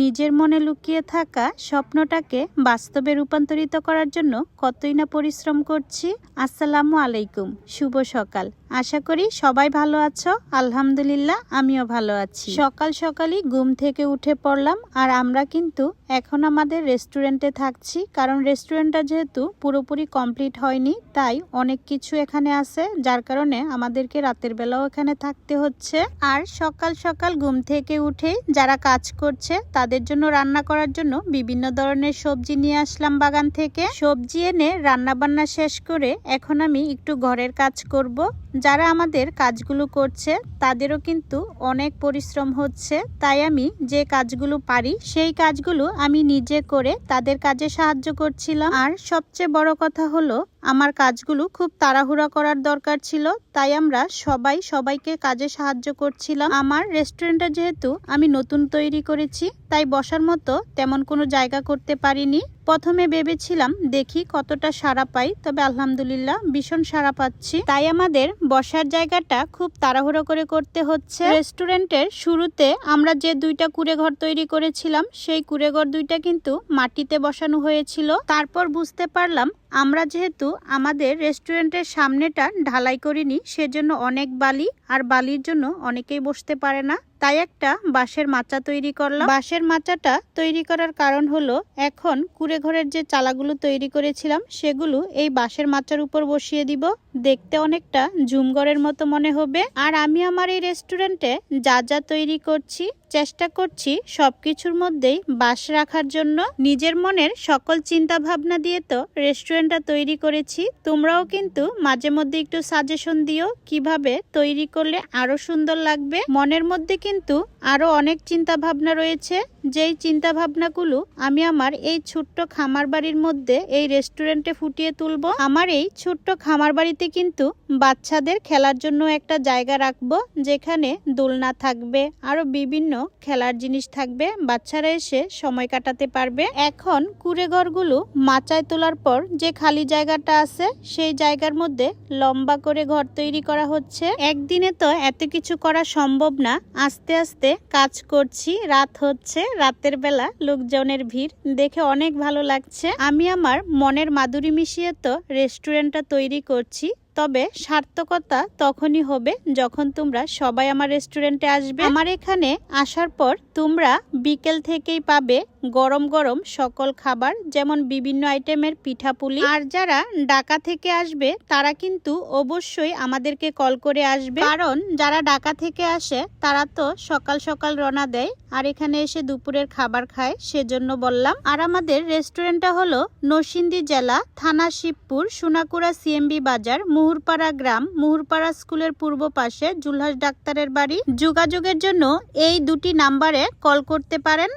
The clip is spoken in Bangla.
নিজের মনে লুকিয়ে থাকা স্বপ্নটাকে বাস্তবে রূপান্তরিত করার জন্য কতই না পরিশ্রম করছি। আসসালামু আলাইকুম। শুভ সকাল। আশা করি সবাই ভালো আছো। আলহামদুলিল্লাহ, আমিও ভালো আছি। সকাল সকালই ঘুম থেকে উঠে পড়লাম আর আমরা কিন্তু এখন আমাদের রেস্টুরেন্টে থাকছি কারণ রেস্টুরেন্টটা যেহেতু পুরোপুরি কমপ্লিট হয়নি, তাই অনেক কিছু এখানে আছে, যার কারণে আমাদেরকে রাতের বেলাও এখানে থাকতে হচ্ছে। আর সকাল সকাল ঘুম থেকে উঠে যারা কাজ করছে, তাদের জন্য রান্না করার জন্য বিভিন্ন ধরনের সবজি নিয়ে আসলাম বাগান থেকে। সবজি এনে রান্না বান্না শেষ করে এখন আমি একটু ঘরের কাজ করব। যারা আমাদের কাজগুলো করছে, তাদেরও কিন্তু অনেক পরিশ্রম হচ্ছে। তাই আমি যে কাজগুলো পারি, সেই কাজগুলো আমি নিজে করে তাদের কাজে সাহায্য করছিলাম। আর সবচেয়ে বড় কথা হলো আমার কাজগুলো খুব তাড়াহুড়া করার দরকার ছিল, তাই আমরা সবাই সবাইকে কাজে সাহায্য করছিলাম। আমার রেস্টুরেন্টটা যেহেতু আমি নতুন তৈরি করেছি, তাই বসার মতো তেমন কোনো জায়গা করতে পারিনি। প্রথমে ভেবেছিলাম দেখি কতটা সাড়া পাই, তবে আলহামদুলিল্লাহ ভীষণ সাড়া পাচ্ছি। তাই আমাদের বসার জায়গাটা খুব তাড়াহুড়ো করে করতে হচ্ছে। রেস্টুরেন্টের শুরুতে আমরা যে দুইটা কুড়ে ঘর তৈরি করেছিলাম, সেই কুড়ে ঘর দুইটা কিন্তু মাটিতে বসানো হয়েছিল। তারপর বুঝতে পারলাম আমরা যেহেতু আমাদের রেস্টুরেন্টের সামনেটা ঢালাই করিনি, সেজন্য অনেক বালি, আর বালির জন্য অনেকেই বসতে পারে না। তাই একটা বাঁশের মাচা তৈরি করলাম। বাঁশের মাচাটা তৈরি করার কারণ হলো, এখন কুড়ে ঘরের যে চালাগুলো তৈরি করেছিলাম, সেগুলো এই বাঁশের মাচার উপর বসিয়ে দিব। দেখতে অনেকটা ঝুমঘরের মতো মনে হবে। আর আমি আমার এই রেস্টুরেন্টে যা যা তৈরি করছি চেষ্টা করছি সবকিছুর মধ্যেই বাস রাখার জন্য। নিজের মনের সকল চিন্তা ভাবনা দিয়ে তো রেস্টুরেন্টটা তৈরি করেছি। তোমরাও কিন্তু মাঝে মধ্যে একটু সাজেশন দিও কীভাবে তৈরি করলে আরও সুন্দর লাগবে। মনের মধ্যে কিন্তু আরও অনেক চিন্তা ভাবনা রয়েছে। যেই চিন্তা ভাবনাগুলো আমি আমার এই ছোট্ট খামার বাড়ির মধ্যে এই রেস্টুরেন্টে ফুটিয়ে তুলবো, আমার এই ছোট্ট খামার বাড়িতে কিন্তু বাচ্চাদের খেলার জন্য একটা জায়গা রাখব, যেখানে দোলনা থাকবে, আরও বিভিন্ন খেলার জিনিস থাকবে, বাচ্চারা এসে সময় কাটাতে পারবে। এখন কুড়ে ঘরগুলো মাচায় তোলার পর যে খালি জায়গাটা আছে, সেই জায়গার মধ্যে লম্বা করে ঘর তৈরি করা হচ্ছে। একদিনে তো এত কিছু করা সম্ভব না। আস্তে আস্তে কাজ করছি, রাত হচ্ছে, রাতের বেলা লোকজনের ভিড়। দেখে অনেক ভালো লাগছে। আমি আমার মনের মাধুরী মিশিয়ে তো রেস্টুরেন্টটা তৈরি করছি। তবে সার্থকতা তখনই হবে যখন তোমরা সবাই আমার রেস্টুরেন্টে আসবে। আমার এখানে আসার পর তোমরা বিকেল থেকেই পাবে গরম গরম সকল খাবার, যেমন বিভিন্ন আইটেমের পিঠাপুলি। আর যারা ঢাকা থেকে আসবে, তারা কিন্তু অবশ্যই আমাদেরকে কল করে আসবে। কারণ যারা ঢাকা থেকে আসে, তারা তো সকাল সকাল রওনা দেয়, আর এখানে এসে দুপুরের খাবার খায়, সেজন্য বললাম। আর আমাদের রেস্টুরেন্টটা হলো নরসিংদী জেলা, থানা শিবপুর, সোনাকুড়া সিএমবি বাজার মুহুরপাড়া গ্রাম, মুহুরপাড়া স্কুলের পূর্ব পাশে জুলহাস ডাক্তারের বাড়ি। যোগাযোগের জন্য এই দুটি নাম্বারে কল করতে পারেন।